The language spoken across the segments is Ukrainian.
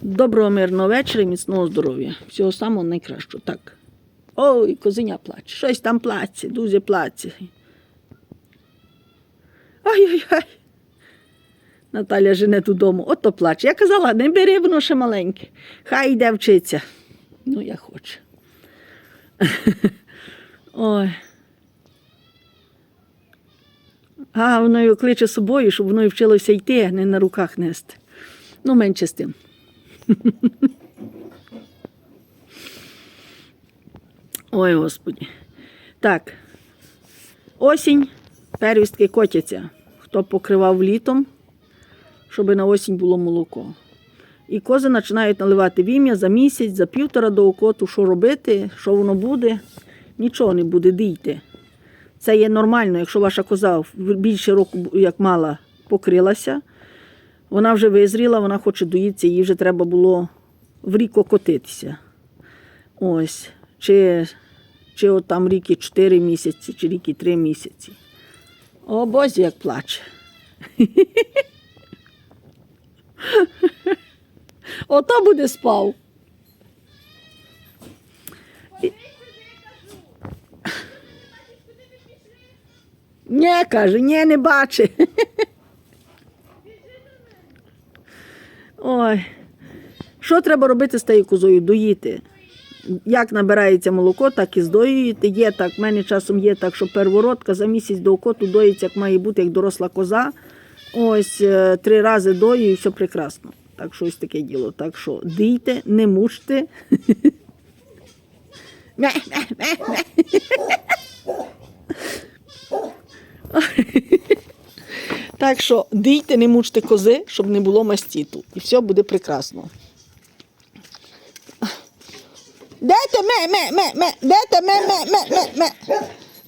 Доброго мирного вечора і міцного здоров'я. Всього самого найкращого. Так. Ой, козеня плаче. Щось там плаче, дуже плаче. Ой-ой-ой. Наталя жене додому. Ото плаче. Я казала, не бери, воно ще маленьке. Хай йде вчиться. Ну, я хочу. Ой. А, воно його кличе собою, щоб воно й вчилося йти, а не на руках нести. Ну, менше з тим. Ой, Господі. Так. Осінь, первістки котяться. Хто покривав літом, щоб на осінь було молоко. І кози починають наливати вім'я за місяць, за півтора до окоту, що робити, що воно буде, нічого не буде, дійте. Це є нормально, якщо ваша коза більше року, як мала, покрилася, вона вже визріла, вона хоче доїтися, їй вже треба було в рік окотитися. Ось. Чи, чи от там рік і 4 місяці, чи рік і 3 місяці. О, Бозі, як плаче. Ото буде спав. Ні, каже, ні, не бачи. Ой. Що треба робити з тією козою? Доїти. Як набирається молоко, так і здоюєте. Є так, в мене часом є так, що первородка за місяць до окоту доїться, як має бути, як доросла коза. Ось е, три рази дою і все прекрасно. Так що ось таке діло. Так що дійте, не мучте. Ме, ме, ме, ме. Так що дійте, не мучте кози, щоб не було мастіту. І все буде прекрасно. Дайте ме, ме, ме, ме, дайте ме, ме, ме, ме, ме.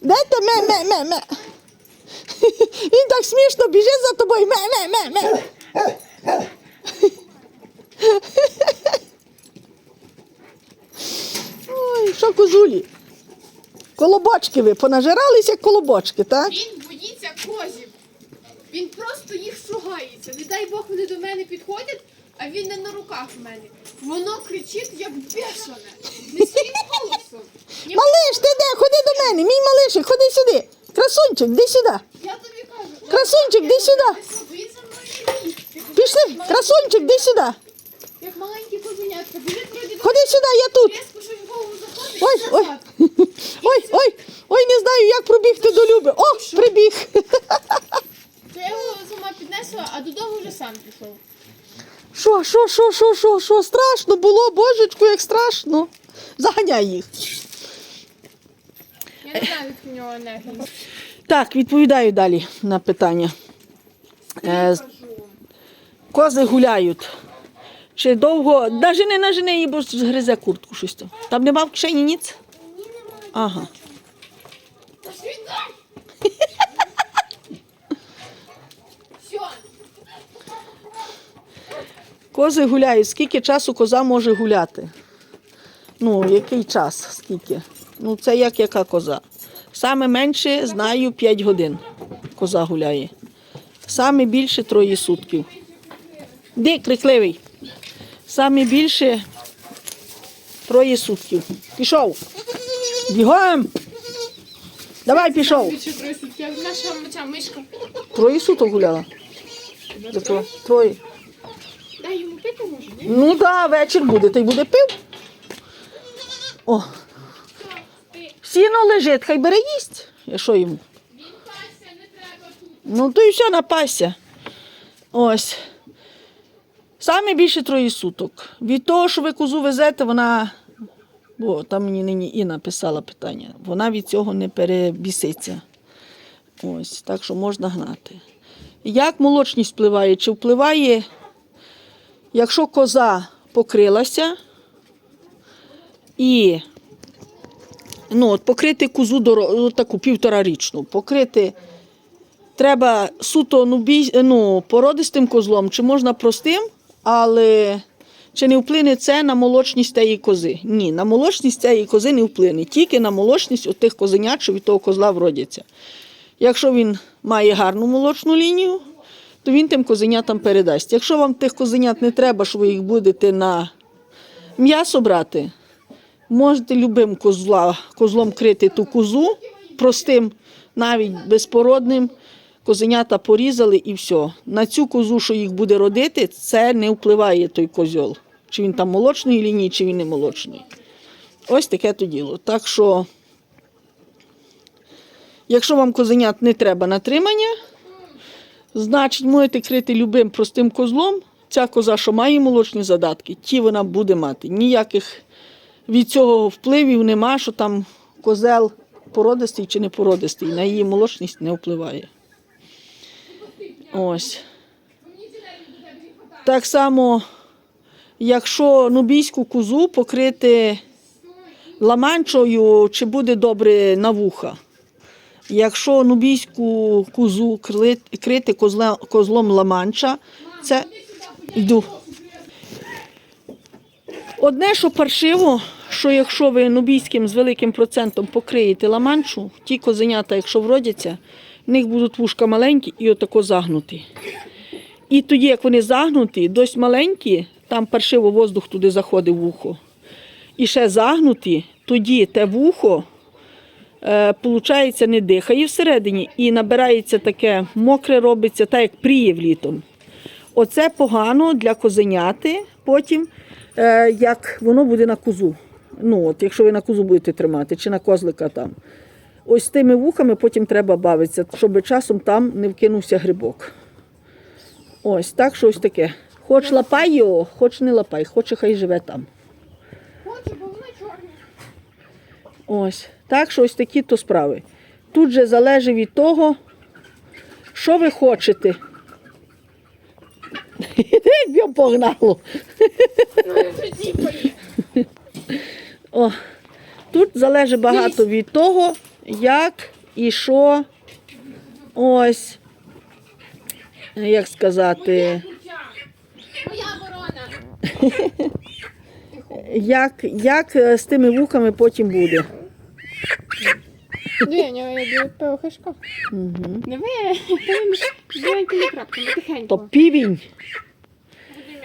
Дайте ме, ме, ме, ме. Він так смішно біжить за тобою. Ме, ме, ме, ме. Ой, що козулі? Колобочки ви понажиралися, як колобочки, так? Він боїться козів. Він просто їх шугається. Не дай Бог вони до мене підходять, а він не на руках в мене. Воно кричить, як бешене. Не своїм голосом. Ні, Малиш, ти де? Ходи до мене, мій малишик, ходи сюди. Красунчик, де сюди. Я тобі кажу. Красунчик, іди сюди. Він за мною їсть. Пішли, красунчик, де сюди. Як маленький козенятка. Біжить вроді до Ходи сюди, я тут. різко щось в голову заходить. Ой, і ой, назад. ой, ой, ой, не знаю, як пробігти до Люби. О, прибіг. То я його сама піднесла, а додому вже сам пішов. Що, що, що, що, страшно було, божечку, як страшно. Заганяй їх. Я не знаю, від нього енергії. Так, відповідаю далі на питання. Е, кози гуляють. Чи довго, навіть не нажене її, бо згризе куртку щось там. Там нема в кишені ніц? Ага. Кози гуляють. Скільки часу коза може гуляти? Ну, який час? Скільки? Ну, це як яка коза. Саме менше знаю 5 годин. Коза гуляє. Саме більше троє сутків. Де крикливий? Саме більше троє сутків. Пішов. Бігом. Давай пішов. Троє. Суток гуляла. Троє. Ну так, да, вечір буде, й буде пив. О, сіно лежить, хай бере їсть. Я що йому? він пасся, не треба тут. Ну, то і все напасся. Ось. Саме більше троє суток. Від того, що ви козу везете, вона. Бо там мені нині Інна писала питання. Вона від цього не перебіситься. Ось, так що можна гнати. Як молочність впливає? Чи впливає, якщо коза покрилася і ну, от покрити козу доро- ну, таку півторарічну, покрити треба суто ну, бій, ну, породистим козлом, чи можна простим, але чи не вплине це на молочність тієї кози? Ні, на молочність цієї кози не вплине, тільки на молочність от тих козенят, що від того козла вродяться. Якщо він має гарну молочну лінію, то він тим козенятам передасть. Якщо вам тих козенят не треба, що ви їх будете на м'ясо брати, можете любим козла, козлом крити ту козу, простим, навіть безпородним. Козенята порізали і все. На цю козу, що їх буде родити, це не впливає той козьол. Чи він там молочної лінії, чи він не молочний. Ось таке то діло. Так що, якщо вам козенят не треба на тримання, значить можете крити любим простим козлом. Ця коза, що має молочні задатки, ті вона буде мати. Ніяких від цього впливів нема, що там козел породистий чи не породистий. На її молочність не впливає. Ось. Так само, якщо нубійську козу покрити ламанчою, чи буде добре на вуха. Якщо нубійську козу крити козлом ламанча, це йду. Одне, що паршиво, що якщо ви нубійським з великим процентом покриєте ламанчу, ті козенята, якщо вродяться, в них будуть вушка маленькі і отако загнуті. І тоді, як вони загнуті, досить маленькі, там паршиво воздух туди заходить в вухо. І ще загнуті, тоді те вухо, получається, не дихає всередині і набирається таке мокре робиться, так як прієв літом. Оце погано для козеняти потім, е, як воно буде на козу. Ну, от, якщо ви на козу будете тримати, чи на козлика там. Ось тими вухами потім треба бавитися, щоб часом там не вкинувся грибок. Ось так, що ось таке. Хоч лапай його, хоч не лапай, хоч хай живе там. Хочу, бо вона чорна. Ось. Так що ось такі то справи. Тут же залежить від того, що ви хочете. Як погнало. О, тут залежить багато від того, як і що. Ось. Як сказати, Моя ворона. як, як е, з тими вухами потім буде. Диви, у нього є пилохишка. Угу. Диви, біленькими крапками, тихенько. То півінь.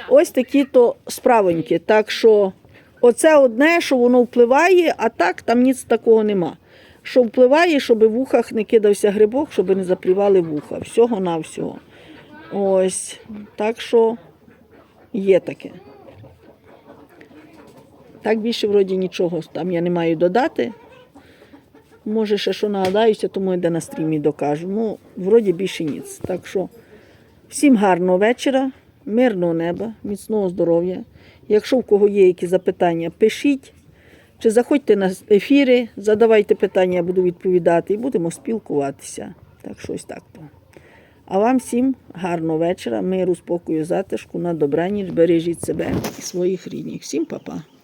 Ось такі то справоньки. Так що оце одне, що воно впливає, а так там ніц такого нема. Що впливає, щоб в вухах не кидався грибок, щоб не заплівали вуха. Всього на всього. Ось. Так що є таке. Так більше вроді нічого там я не маю додати. Може, ще що нагадаюся, тому йде на стрімі докажу. Ну, вроді більше ніц. Так що всім гарного вечора, мирного неба, міцного здоров'я. Якщо в кого є які запитання, пишіть. Чи заходьте на ефіри, задавайте питання, я буду відповідати і будемо спілкуватися. Так що ось так. то. А вам всім гарного вечора, миру, спокою, затишку, на добраніч, бережіть себе і своїх рідних. Всім па-па.